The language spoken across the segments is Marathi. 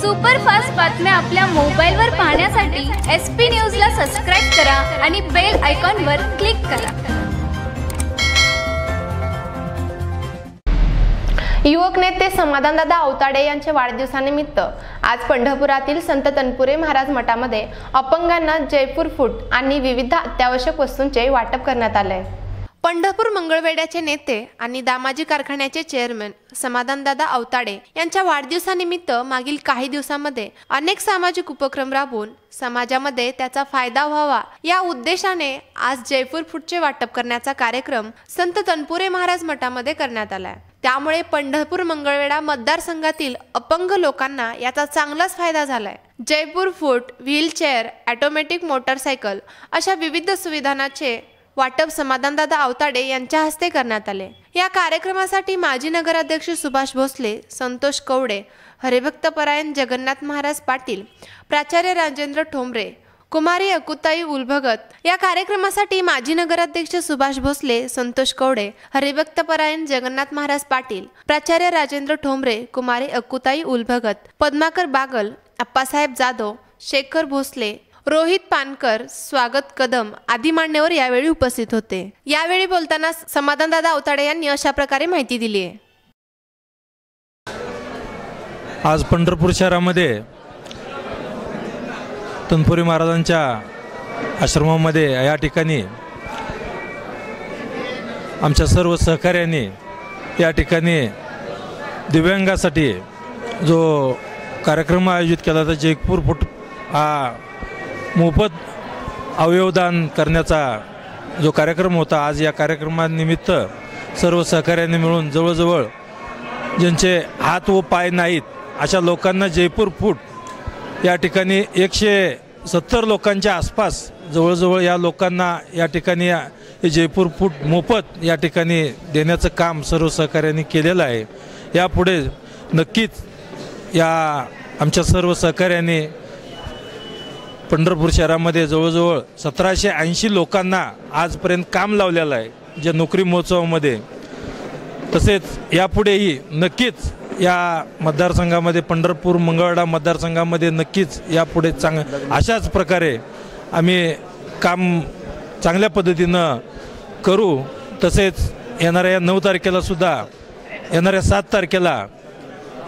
सुपरफास्ट बातम्या आपल्या मोबाईलवर पाहण्यासाठी एस पी न्यूजला सबस्क्राईब करा आणि बेल आयकॉनवर क्लिक करा. युवक नेते समाधानदादा अवताडे यांच्या वाढदिवसानिमित्त आज पंढरपुरातील संत तनपुरे महाराज मठामध्ये अपंगांना जयपूर फूट आणि विविध अत्यावश्यक वस्तूंचे वाटप करण्यात आले पंढरपूर मंगळवेड्याचे नेते आणि दामाजी कारखान्याचे चेअरमन समाधानदादा अवताडे यांच्या वाढदिवसानिमित्त मागील काही दिवसांमध्ये अनेक सामाजिक उपक्रम राबवून समाजामध्ये त्याचा फायदा व्हावा या उद्देशाने आज जयपूर फूटचे वाटप करण्याचा कार्यक्रम संत तनपुरे महाराज मठामध्ये करण्यात आलाय. त्यामुळे पंढरपूर मंगळवेढा मतदारसंघातील अपंग लोकांना याचा चांगलाच फायदा झालाय. Jaipur foot wheelchair automatic motorcycle अशा विविध सुविधांचे वाटप समाधानदादा आवताडे यांच्या हस्ते करण्यात आले. या कार्यक्रमासाठी माजी नगराध्यक्ष सुभाष भोसले संतोष कवडे हरिभक्तपरायण जगन्नाथ महाराज पाटील प्राचार्य राजेंद्र ठोंबरे कुमारी अकुताई उलभगत. या कार्यक्रमासाठी माजी नगराध्यक्ष सुभाष भोसले संतोष कवडे हरिभक्तपरायण जगन्नाथ महाराज पाटील प्राचार्य राजेंद्र ठोंबरे कुमारी अकुताई उलभगत पद्माकर बागल अप्पासाहेब जाधव शेखर भोसले रोहित पानकर स्वागत कदम आदी मान्यवर यावेळी उपस्थित होते. यावेळी बोलताना समाधानदादा अवताडे यांनी अशा प्रकारे माहिती दिली आहे. आज पंढरपूर शहरामध्ये तनपुरी महाराजांच्या आश्रमामध्ये या ठिकाणी आमच्या सर्व सहकार्यांनी या ठिकाणी दिव्यांगासाठी जो कार्यक्रम आयोजित केला होता जयपूर फुट हा मोफत अवयवदान करण्याचा जो कार्यक्रम होता आज या कार्यक्रमानिमित्त सर्व सहकाऱ्यांनी मिळून जवळजवळ ज्यांचे हात व पाय नाहीत अशा लोकांना जयपूर फूट या ठिकाणी एकशे सत्तर लोकांच्या आसपास जवळजवळ या लोकांना या ठिकाणी या- हे जयपूर फूट मोफत या ठिकाणी देण्याचं काम सर्व सहकाऱ्यांनी केलेलं आहे. यापुढे नक्कीच या आमच्या सर्व सहकाऱ्यांनी पंढरपूर शहरामध्ये जवळजवळ सतराशे ऐंशी लोकांना आजपर्यंत काम लावलेलं आहे ज्या नोकरी महोत्सवामध्ये. तसेच यापुढेही नक्कीच या मतदारसंघामध्ये पंढरपूर मंगळवाडा मतदारसंघामध्ये नक्कीच यापुढे चांग अशाच प्रकारे आम्ही काम चांगल्या पद्धतीनं करू. तसेच येणाऱ्या या नऊ तारखेला सुद्धा येणाऱ्या सात तारखेला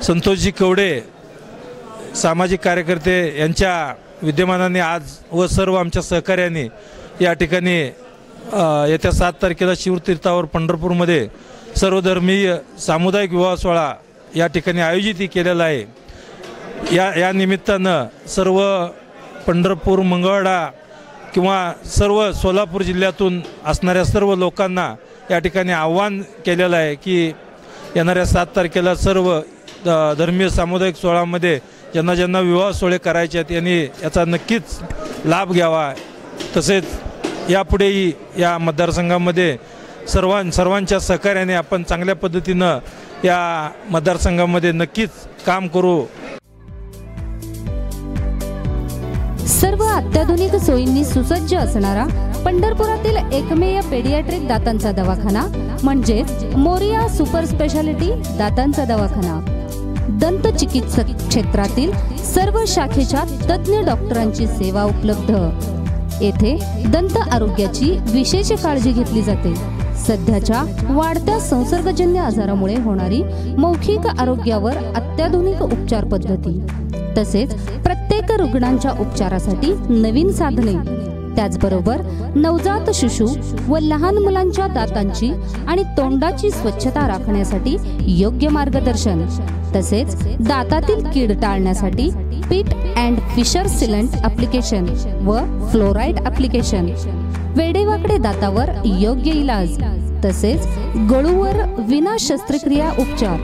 संतोषजी कवडे सामाजिक कार्यकर्ते यांच्या विद्यमानाने आज व सर्व आमच्या सहकार्यांनी या ठिकाणी येत्या सात तारखेला शिवतीर्थावर पंढरपूरमध्ये सर्वधर्मीय सामुदायिक विवाह सोहळा या ठिकाणी आयोजितही केलेला आहे. या या निमित्तानं सर्व पंढरपूर मंगळवाडा किंवा सर्व सोलापूर जिल्ह्यातून असणाऱ्या सर्व लोकांना या ठिकाणी आव्हान केलेलं आहे की येणाऱ्या सात तारखेला सर्व धर्मीय सामुदायिक सोहळामध्ये ज्यांना ज्यांना विवाह सोहळे करायचे आहेत यांनी याचा नक्कीच लाभ घ्यावा. तसेच यापुढेही या मतदारसंघामध्ये सर्वां सर्वांच्या सहकार्याने आपण चांगल्या पद्धतीनं या मतदारसंघामध्ये नक्कीच काम करू. सर्व अत्याधुनिक सोयींनी सुसज्ज असणारा पंढरपुरातील एकमेव पेडियाट्रिक दातांचा दवाखाना म्हणजेच मोरिया सुपर स्पेशालिटी दातांचा दवाखाना. दंत चिकित्सक क्षेत्रातील सर्व शाखेच्या तज्ज्ञ डॉक्टरांची सेवा उपलब्ध. येथे दंत आरोग्याची विशेष काळजी घेतली जाते. सध्याच्या वाढत्या संसर्गजन्य आजारामुळे होणारी मौखिक आरोग्यावर अत्याधुनिक उपचार पद्धती तसेच प्रत्येक रुग्णांच्या उपचारासाठी नवीन साधने त्याचबरोबर नवजात शिशु व लहान मुलांच्या दातांची आणि तोंडाची स्वच्छता राखण्यासाठी योग्य मार्गदर्शन. तसेच दातातील कीड टाळण्यासाठी pit and fissure sealant application व फ्लोराईड ॲप्लिकेशन वेडेवाकडे दातावर योग्य इलाज. तसेच गळूवर विना शस्त्रक्रिया उपचार.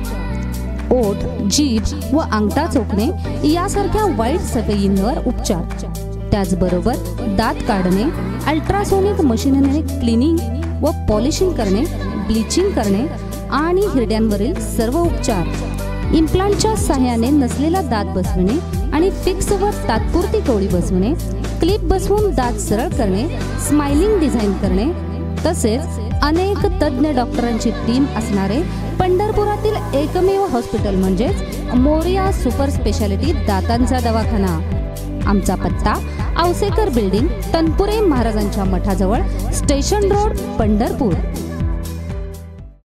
ओठ जीभ व अंगठा चोखणे यासारख्या वाईट सवयींवर उपचार. त्याचबरोबर दात काढणे अल्ट्रासोनिक मशीनने क्लिनिंग व पॉलिशिंग करणे ब्लिचिंग करणे आणि हिरड्यांवरील सर्व उपचार. इम्प्लांटच्या सहाय्याने नसलेला दात बसविणे आणि फिक्स व तात्पुरती कोळी बसवणे क्लिप बसवून दात सरळ करणे स्माइलिंग डिझाईन करणे तसेच अनेक तज्ज्ञ डॉक्टरांची टीम असणारे पंढरपुरातील एकमेव हॉस्पिटल म्हणजेच मोरिया सुपर स्पेशालिटी दातांचा दवाखाना. आमचा पत्ता औसेकर बिल्डिंग तनपुरे महाराजांच्या मठाजवळ स्टेशन रोड पंढरपूर.